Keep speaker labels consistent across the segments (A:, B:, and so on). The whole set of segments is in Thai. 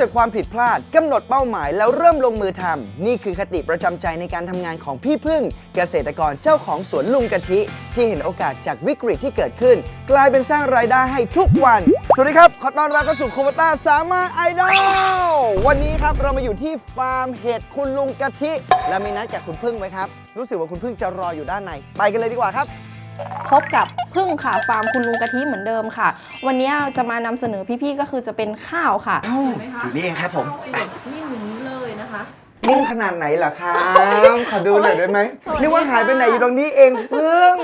A: จากความผิดพลาดกำหนดเป้าหมายแล้วเริ่มลงมือทำนี่คือคติประจำใจในการทำงานของพี่พึ่ง เกษตรกรเจ้าของสวนลุงกะทิ ที่เห็นโอกาสจากวิกฤตที่เกิดขึ้น กลายเป็นสร้างรายได้ให้ทุกวัน สวัสดีครับ ขอต้อนรับเข้าสู่โคมต้าสามารถไอดอลวันนี้ครับเรามาอยู่ที่ฟาร์มเห็ดคุณลุงกะทิ และมีนัดกับคุณพึ่งไหมครับ รู้สึกว่าคุณพึ่งจะรออยู่ด้านใน ไปกันเลยดีกว่าครับ
B: พบกับพึ่งค่ะฟาร์มคุณลุงกะทิเหมือนเดิมค่ะ วันนี้จะมานำเสนอพี่ๆก็คือจะเป็นข้าวค่ะ
A: อยู่นี่เองครับผม
B: นี่หนุนเลยนะคะ
A: นิ่งขนาดไหนล่ะครับ ขอดูหน่อยได้ไหมนี่ว่าหายไปไหนอยู่ตรงนี้เองเพิ่ง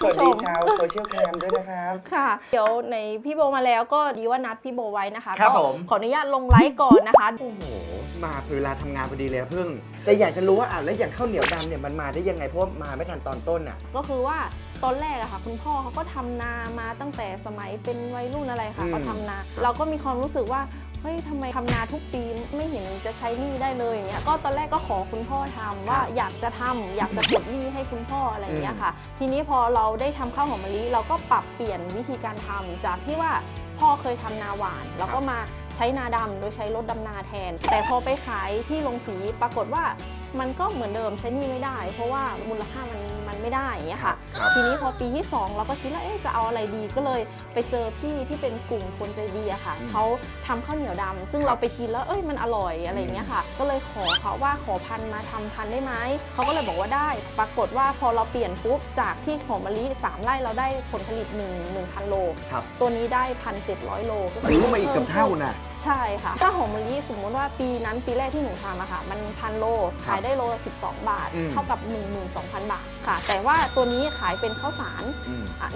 A: สวัสดีชาวโซเชียลแคมด้วยนะครับ
B: ค่ะ เดี๋ยวในพี่โบมาแล้วก็ดีว่านัดพี่โบไว้นะคะ
A: ครับ
B: ก็
A: ผม
B: ขออนุญาตลงไลฟ์ก่อนนะคะ
A: โอ้โห มาเวลาทำงานพอดีเลยอะเพิ่ง แต่อยากจะรู้ว่าอะแล้วอย่างข้าวเหนียวดำเนี่ยมันมาได้ยังไงเพราะว่ามาไม่ทันตอนต้นอะ
B: ก็คือว่าตอนแรกอะค่ะ คุณพ่อเขาก็ทำนามาตั้งแต่สมัยเป็นวัยรุ่นอะไรค่ะ
A: อืม
B: เขาทำนา เราก็มีความรู้สึกว่าเฮ้ยทำไมทำนาทุกปีไม่เห็นจะใช้หนี้ได้เลยอย่างเงี้ยก็ตอนแรกก็ขอคุณพ่อทำว่าอยากจะทำอยากจะปลดหนี้ให้คุณพ่ออะไรอย่างเงี้ยค่ะ ทีนี้พอเราได้ทำข้าวหอมมะลิเราก็ปรับเปลี่ยนวิธีการทำจากที่ว่าพ่อเคยทำนาหวานเราก็มา ใช้นาดำโดยใช้รถดำนาแทน แต่พอไปขายที่โรงสีปรากฏว่ามันก็เหมือนเดิมใช้นี่ไม่ได้ เพราะว่ามูลค่ามัน ไม่ได้อย่างเงี้ยค่ะ
A: ครับ
B: ทีนี้พอปีที่ 2 เราก็คิดว่าเอ๊ะจะเอาอะไรดีก็เลย ไปเจอพี่ที่เป็นกลุ่มคนใจดีอะค่ะ
A: อืม
B: เขาทำข้าวเหนียวดำซึ่ง
A: ครับ
B: เราไปกินแล้วเอ้ยมันอร่อยอะไรอย่างเงี้ยค่ะ ก็เลยขอเขาว่าขอพันธุ์มาทำพันธุ์ได้ไหมเขาก็เลยบอกว่าได้ ปรากฏว่าพอเราเปลี่ยนปุ๊บจากที่หอมมะลิ3ไร่เราได้ผลผลิต1 1,000โล
A: ครับ
B: ตัวนี้ได้ 1,700 โลก็
A: ซื้อมาอีกเกับเท่าน่ะ
B: ใช่ค่ะ ถ้าหอมมะลิสมมติว่าปีนั้นปีแรกที่หนูทำอะค่ะ มันพันโล ขายได้โลละ12 บาท
A: อืม
B: เท่ากับ 12,000 บาทค่ะ แต่ว่าตัวนี้ขายเป็นข้าวสาร
A: อืม
B: อะ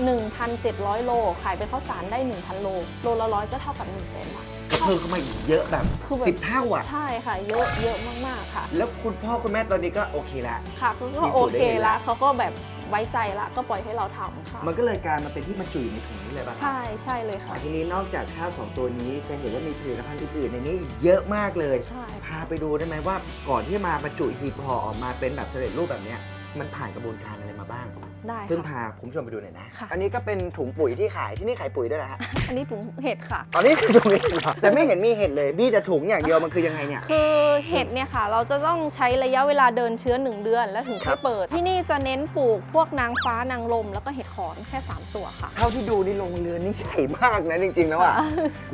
B: 1,700 โล ขายเป็นข้าวสารได้ 1,000 โล โลละร้อยก็เท่ากับ1 0 0 0 0 0บาท
A: ก็เพิ่มเข้ามาอีกเยอะแบบ
B: คือแบบ
A: สิบเท่าอะ
B: ใช่ค่ะ เยอะเยอะมากๆค่ะ
A: แล้วคุณพ่อคุณแม่ตอนนี้ก็โอเคละ
B: ค่ะก็
A: มี
B: โอ
A: สูตรได้
B: เค
A: เห็น
B: ละ
A: ละ
B: เขาก็แบบ ไว้ใจละก็ปล่อยให้เราทำค่ะ
A: มันก็เลยกลายมาเป็นที่มาจุ่ยในถุงนี้เลยป่ะครับ
B: ใช่ใช่เลยค่ะ
A: ทีนี้นอกจากข้าวสองตัวนี้จะเห็นว่ามีผลิตภัณฑ์อื่นๆในนี้อีกเยอะมากเลย
B: ใช่
A: พาไปดูได้ไหมว่าก่อนที่จะมาบรรจุหีบห่อออกมาเป็นแบบสำเร็จรูปแบบเนี้ย มันผ่านกระบวนการอะไรมาบ้าง
B: ได้
A: เพิ่ง
B: ค่ะ
A: พาคุณผู้ชมไปดูหน่อยนะ
B: ค่ะ
A: อันนี้ก็เป็นถุงปุ๋ยที่ขายที่นี่ขายปุ๋ยด้วยนะฮะ
B: อันนี้ถุงเห็ดค่ะ
A: ตอนนี้คือถุงนี้เหรอแต่ไม่เห็นมีเห็ดเลยมีแต่ถุงอย่างเดียวมันคือยังไงเนี่ย
B: คือเห็ดเนี่ยค่ะ เราจะต้องใช้ระยะเวลาเดินเชื้อ 1 เดือน แล้วถึง
A: ครั
B: ค่อบยเปิด ที่นี่จะเน้นปลูกพวกนางฟ้านางลม แล้วก็เห็ดขอนแค่ 3 ตัวค่ะ
A: เท่าที่ดูนี่โรงเรือนนี่ใหญ่มากนะจริงๆแล้วอะ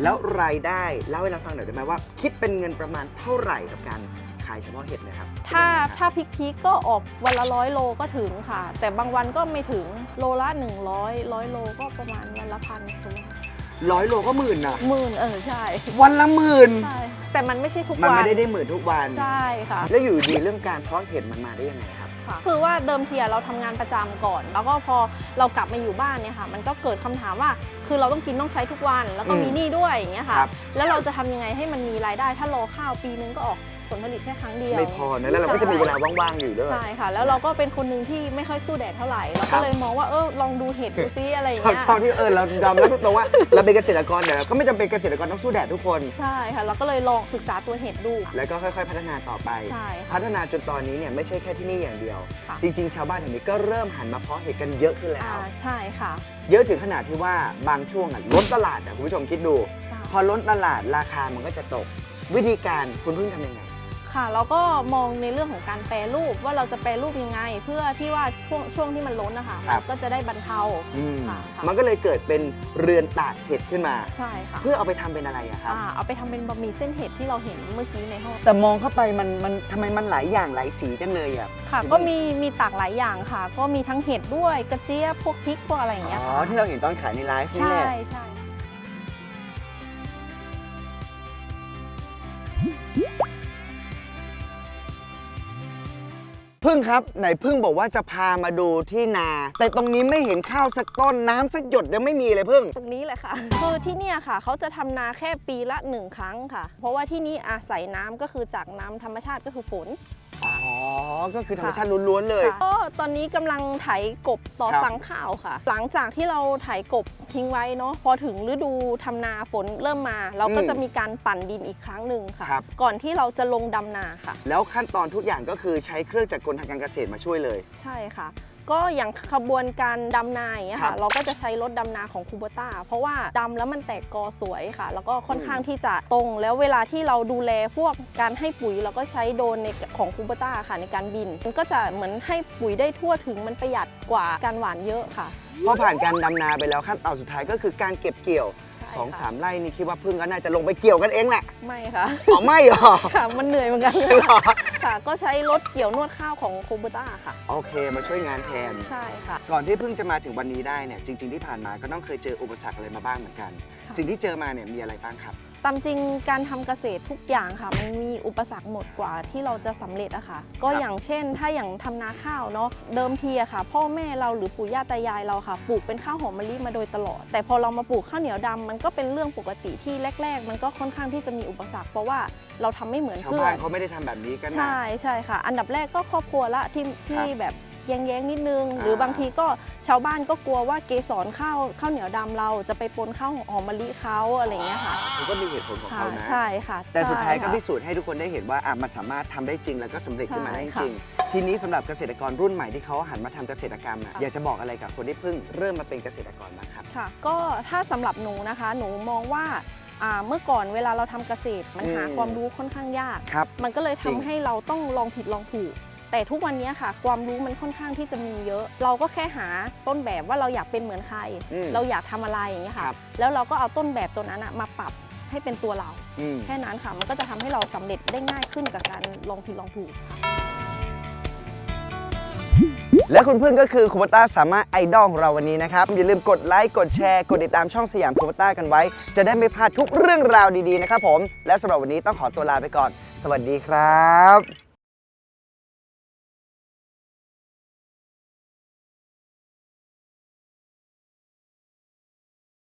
A: แล้วรายได้เล่าให้เราฟังหน่อยได้ไหมว่า คิดเป็นเงินประมาณเท่าไหร่กับการ ขายเฉพาะเห็ดเนะครับ
B: ถ้า
A: เป็นยังไงครับ
B: ถ้าพริกพีกก็ออกวันละร้อยโลก็ถึงค่ะ แต่บางวันก็ไม่ถึงโลละ 100ร้อยโลก็ประมาณวันละพันถึง
A: ร้อยโลก็หมื่นนะ
B: หมื่นเออใช่
A: วันละหมื่น
B: ใช่แต่มันไม่ใช่ทุก
A: มัน
B: วัน
A: ไม่ได้ได้หมื่นทุกวัน
B: ใช่ค่ะ
A: แล้วอยู่ดีเรื่องการเพาะเห็ดมันมาได้ยังไงครับ
B: ค่ะคือว่าเดิมทีอะเราทำงานประจำก่อน แล้วก็พอเรากลับมาอยู่บ้านเนี่ยค่ะ มันก็เกิดคำถามว่า คือเราต้องกินต้องใช้ทุกวัน แล้วก็
A: อืม
B: มีหนี้ด้วยอย่างเงี้ยค่ะ
A: ครับ
B: แล้วเราจะทำยังไงให้มันมีรายได้ ถ้ารอข้าวปีนึงก็ออกผ ลผลิตแค่ครั้งเดียว
A: ไม่พอนะแล้วเราก็จะมีเวลาว่างๆอยู่ด้วย
B: ใช่ค่ะ แล้วเราก็เป็นคนหนึ่งที่ไม่ค่อยสู้แดดเท่าไหร่เรา
A: ครั
B: ก็
A: บ
B: เลยมองว่าเออลองดูเห็ดดูซิอะไรอย่าง
A: ชอบ
B: เงี้ย
A: ชอบที่เออเรายอมรับตรงๆว่าเราเป็นเกษตรกรแต่เราก็ไม่จำเป็นเกษตรกรต้องสู้แดดทุกคน
B: ใช่ค่ะ เราก็เลยลองศึกษาตัวเห็ดดู
A: แล้วก็ค่อยๆ พัฒนาต่อไป
B: ใช่ค่ะ
A: พัฒนาจนตอนนี้เนี่ยไม่ใช่แค่ที่นี่อย่างเดียว
B: ค่ะ
A: จริง ๆ ชาวบ้านแถวนี้ก็เริ่มหันมาเพาะเห็ดกันเยอะขึ้นแล้
B: อ่าว ใช่ค่ะ
A: เยอะถึงขนาดที่ว่าบางช่วงอะล้นตลาดอะคุณผู้ชมคิดดู
B: ใช่
A: พอล้นตลาดราคามันก็จะตก วิธีการคุณเพิ่งทำยังไง
B: ค่ะเราก็มองในเรื่องของการแปรรูปว่าเราจะแปรรูปยังไง เพื่อที่ว่าช่วงช่วงที่มันล้นนะคะ
A: ครับ
B: มันก็จะได้บรรเทา
A: อืม
B: ค่ะค่ะ
A: มันก็เลยเกิดเป็นเรือนตากเห็ดขึ้นมา
B: ใช่ค่ะ
A: เพื่อเอาไปทำเป็นอะไรอะครับ
B: อ่าเอาไปทำเป็นบะหมี่เส้นเห็ดที่เราเห็นเมื่อกี้ในห้อง
A: แต่มองเข้าไปมันมันทำไมมันหลายอย่างหลายสีจังเลยอะ
B: ค่ะก็มีมีตากหลายอย่างค่ะ ก็มีทั้งเห็ดด้วยกระเจี๊ยบพวกพริกพวกอะไรอย่างเงี้ย
A: อ๋อ
B: ค่ะ
A: ที่เราเห็นตอนขายในไลฟ์นี่
B: ใช่
A: แหละ
B: ใช่
A: พึ่งครับ ไหนพึ่งบอกว่าจะพามาดูที่นา แต่ตรงนี้ไม่เห็นข้าวสักต้นน้ำสักหยดยังไม่มีเลยพึ่ง
B: ตรงนี้แหละค่ะ คือที่เนี่ยค่ะ เขาจะทำนาแค่ปีละหนึ่งครั้งค่ะ เพราะว่าที่นี่อาศัยน้ำก็คือจากน้ำธรรมชาติก็คือฝน
A: ก็คือธรรมชาติล้วนๆเลย
B: ค่ะก็ตอนนี้กำลังไถกบต่อ
A: ครับ
B: สังข้าวค่ะ หลังจากที่เราไถกบทิ้งไว้เนาะพอถึงฤดูทำนาฝนเริ่มมา เราก็
A: อืม
B: จะมีการปั่นดินอีกครั้งหนึ่งค่ะ
A: ครับ
B: ก่อนที่เราจะลงดำนาค่ะ
A: แล้วขั้นตอนทุกอย่างก็คือใช้เครื่องจักรกลทางการเกษตรมาช่วยเลย
B: ใช่ค่ะ ก็อย่างขบวนการดำนาอย่างเงี้ย
A: ครั
B: ค่ะ
A: บ
B: เราก็จะใช้รถดำนาของคูโบต้าเพราะว่าดำแล้วมันแตกกอสวยค่ะ แล้วก็ค่อนข้างที่จะตรง แล้วเวลาที่เราดูแลพวกการให้ปุ๋ยเราก็ใช้โดรนในของคูโบต้าค่ะในการบิน มันก็จะเหมือนให้ปุ๋ยได้ทั่วถึงมันประหยัดกว่าการหว่านเยอะค่ะ
A: พอผ่านการดำนาไปแล้วขั้นตอนสุดท้ายก็คือการเก็บเกี่ยว
B: ใช่
A: สอง
B: ค่ะ
A: สามไร่นี่คิดว่าพึ่งก็น่าจะลงไปเกี่ยวกันเองแหละ
B: ไม่ค่ะ
A: อ๋อไม่หรอ
B: ค่ะมันเหนื่อยเหมือนกัน
A: เหรอ
B: ค่ะก็ใช้รถเกี่ยวนวดข้าวของคูโบต้าค่ะ
A: โอเค มาช่วยงานแทน
B: ใช่ค่ะ
A: ก่อนที่พึ่งจะมาถึงวันนี้ได้เนี่ยจริง ๆที่ผ่านมาก็ต้องเคยเจออุปสรรคอะไรมาบ้างเหมือนกัน
B: ค่ะ
A: สิ่งที่เจอมาเนี่ยมีอะไรบ้างครับ
B: ตามจริงการทำเกษตรทุกอย่างค่ะ มันมีอุปสรรคหมดกว่าที่เราจะสำเร็จอะค่ะ ก็
A: ครับ
B: อย่างเช่น ถ้าอย่างทำนาข้าวเนาะเดิมทีอะค่ะ พ่อแม่เราหรือปู่ย่าตายายเราค่ะ ปลูกเป็นข้าวหอมมะลิมาโดยตลอด แต่พอเรามาปลูกข้าวเหนียวดำมันก็เป็นเรื่องปกติที่แรก ๆ มันก็ค่อนข้างที่จะมีอุปสรรคเพราะว่าเราทำไม่เหมือน
A: ชาว
B: เพื่อ
A: บ้าน
B: น
A: เขาไม่ได้ทำแบบนี้กันนะ
B: ใช่ใช่ค่ะ อันดับแรกก็ครอบครัวละที่ที่
A: ครับ
B: แบบ แย้งๆนิดนึง
A: อ่า
B: หรือบางทีก็ชาวบ้านก็กลัวว่าเกสรข้าวข้าวเหนียวดำเราจะไปปนข้าวหอมมะลิเขาอะไรอย่างเงี้ยค่ะ
A: เขาก็มีเหตุผลของ
B: ค่ะ
A: เขานะ
B: ใช่ค่ะ
A: แต่สุดท้ายก็
B: ใช่ค่ะ
A: พิสูจน์ให้ทุกคนได้เห็นว่าอะมันสามารถทำได้จริงแล้วก็สำเร็จขึ้นมาได้จ
B: ใช่ค่ะ
A: ริงๆทีนี้สำหรับเกษตรกรรุ่นใหม่ที่เขาหันมาทำเกษตรกรรมอะ
B: ค่ะ
A: อยากจะบอกอะไรกับคนที่เพิ่งเริ่มมาเป็นเกษตรกรบ้างครับ
B: ค่ะ ก็ถ้าสำหรับหนูนะคะ หนูมองว่าอ่าเมื่อก่อนเวลาเราทำเกษตรมันหา
A: อืม
B: ความรู้ค่อนข้างยาก
A: ครับ
B: มันก็เลยทำ
A: จริง
B: ให้เราต้องลองผิดลองถูก แต่ทุกวันนี้ค่ะ ความรู้มันค่อนข้างที่จะมีเยอะ เราก็แค่หาต้นแบบว่าเราอยากเป็นเหมือนใคร
A: อืม
B: เราอยากทำอะไรอย่างเงี้ย
A: ครั
B: ค่ะ
A: บ
B: แล้วเราก็เอาต้นแบบตัวนั้นอะมาปรับให้เป็นตัวเรา
A: อืม
B: แค่นั้นค่ะ มันก็จะทำให้เราสำเร็จได้ง่ายขึ้นกับการลองผิดลองถูกค่ะ
A: และคุณพึ่งก็คือคูปต้าสามารถไอดอลของเราวันนี้นะครับ อย่าลืมกดไลค์ กดแชร์ กดติดตามช่องสยามคูปต้ากันไว้ จะได้ไม่พลาดทุกเรื่องราวดีๆนะครับผม และสำหรับวันนี้ต้องขอตัวลาไปก่อน สวัสดีครับ